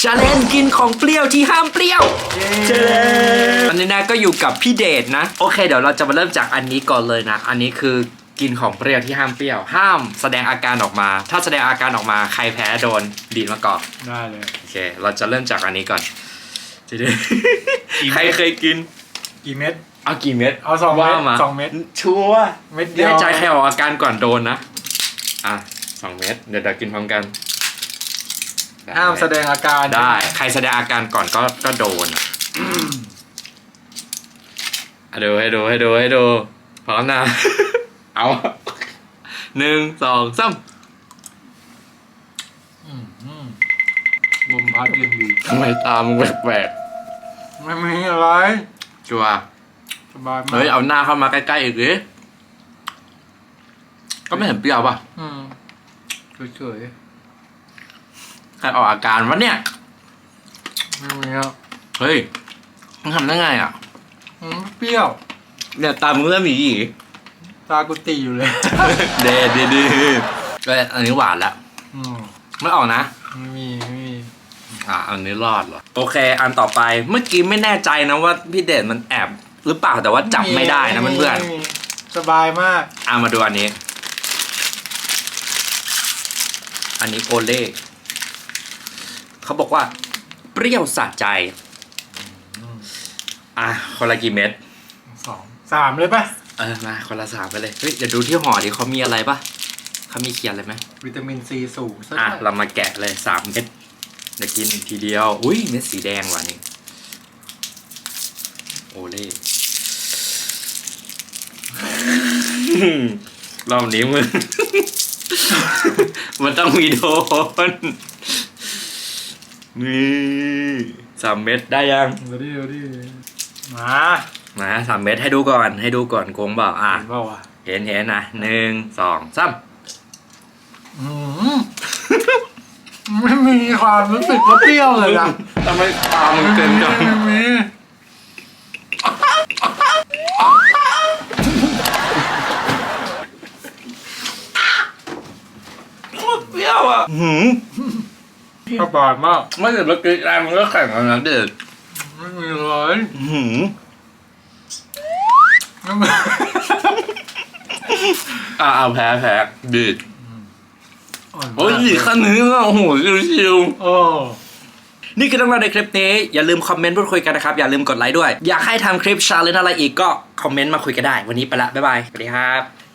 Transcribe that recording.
ชาเลนกินของเปรี้ยวที่ห้ามเปรี้ยวเจอันนี้นะก็อยู่กับพี่เดชนะ โอเค เดี๋ยวเราจะมาเริ่มจากอันนี้ก่อนเลยนะ อันนี้คือกินของเปรี้ยวที่ห้ามเปรี้ยว ห้ามแสดงอาการออกมา ถ้าแสดงอาการออกมาใครแพ้โดนดีดมะกอกได้เลย โอเค เราจะเริ่มจากอันนี้ก่อนจะได้กี่เม็ดใครเคยกินกี่เม็ด เอากี่เม็ดเอาสองเม็ดว่ามาสองเม็ด ชัวร์เม็ดเดียวแน่ใจใครออกอาการก่อนโดนนะ อะสองเม็ดเดี๋ยวเดี๋ยวกินพร้อมกัน ห้ามแสดงอาการได้ ใครแสดงอาการก่อนก็ก็โดนอะอะดูให้ดูให้ดูให้ดูพร้อมนะเอาหนึ่งสองสามอืมอืมลมพัดเย็นดีทำไมตามึงแปลกไม่มีอะไรๆชัวร์สบายมากเฮ้ยเอาหน้าเข้ามาใกล้ๆอีกดิก็ไม่เห็นเปรี้ยวป่ะอืมเฉย ใครออกอาการวะเนี่ยๆไม่มีครับเฮ้ยมึงทำได้ไงอะอืมเปรี้ยวเนี่ยตามึงเริ่มหยีหยีตากุฏิอยู่เลย เดดเดดเดดเอ้ยอันนี้หวานแล้วอืมไม่ออกนะไม่มีไม่มีอะอันนี้รอดเหรอโอเค อันต่อไปเมื่อกี้ไม่แน่ใจนะว่าพี่เดชมันแอบหรือเปล่าแต่ว่าจับไม่ได้นะเพื่อนไม่มีสบายมากๆอะมาดูอันนี้ อันนี้โอเล่ เขาบอกว่า เปรี้ยวสะใจ อะคนละกี่เม็ดสองสามเลยปะเออมาคนละสามไปเลยเฮ้ยเดี๋ยวดูที่ห่อดิเขามีอะไรปะเขามีเขียนอะไรไหมวิตามินซีสูงซะอะด้วยเรามาแกะเลยสามเม็ดเดี๋ยวกินทีเดียว อุ้ยเม็ดสีแดงว่ะนี่โอเล่ รอบนี้มึง มันต้องมีโดน นี่สามเม็ดได้ยังเดี๋ยวดิเดี๋ยวดิมามาสามเม็ดให้ดูก่อน ให้ดูก่อนโกงบอกอะ เห็นเปล่าวะเห็นเห็นนะหนึ่งสองสามอืมไม่มีความรู้สึกว่าเปรี้ยวเลยนะทำไมตามึงเกินจังไม่มีเปรี้ยวอะหืม สบายมากไม่แต่เมื่อกี้แรงมันก็แข็งแล้วนะเด็ดไม่มีเลยหืมไม่มีอ่าเอาแพ้แพ้ดีดอ่อนมากโอ้ยดีดขั้นนี้แล้วโอ้โหชิวโอ้ๆนี่คือเรื่องราวในคลิปนี้ อย่าลืมคอมเมนต์พูดคุยกันนะครับ อย่าลืมกดไลค์ด้วย อยากให้ทำคลิปชาเลนจ์อะไรอีกก็ คอมเมนต์มาคุยกันได้ วันนี้ไปละ บ๊ายบาย สวัสดีครับ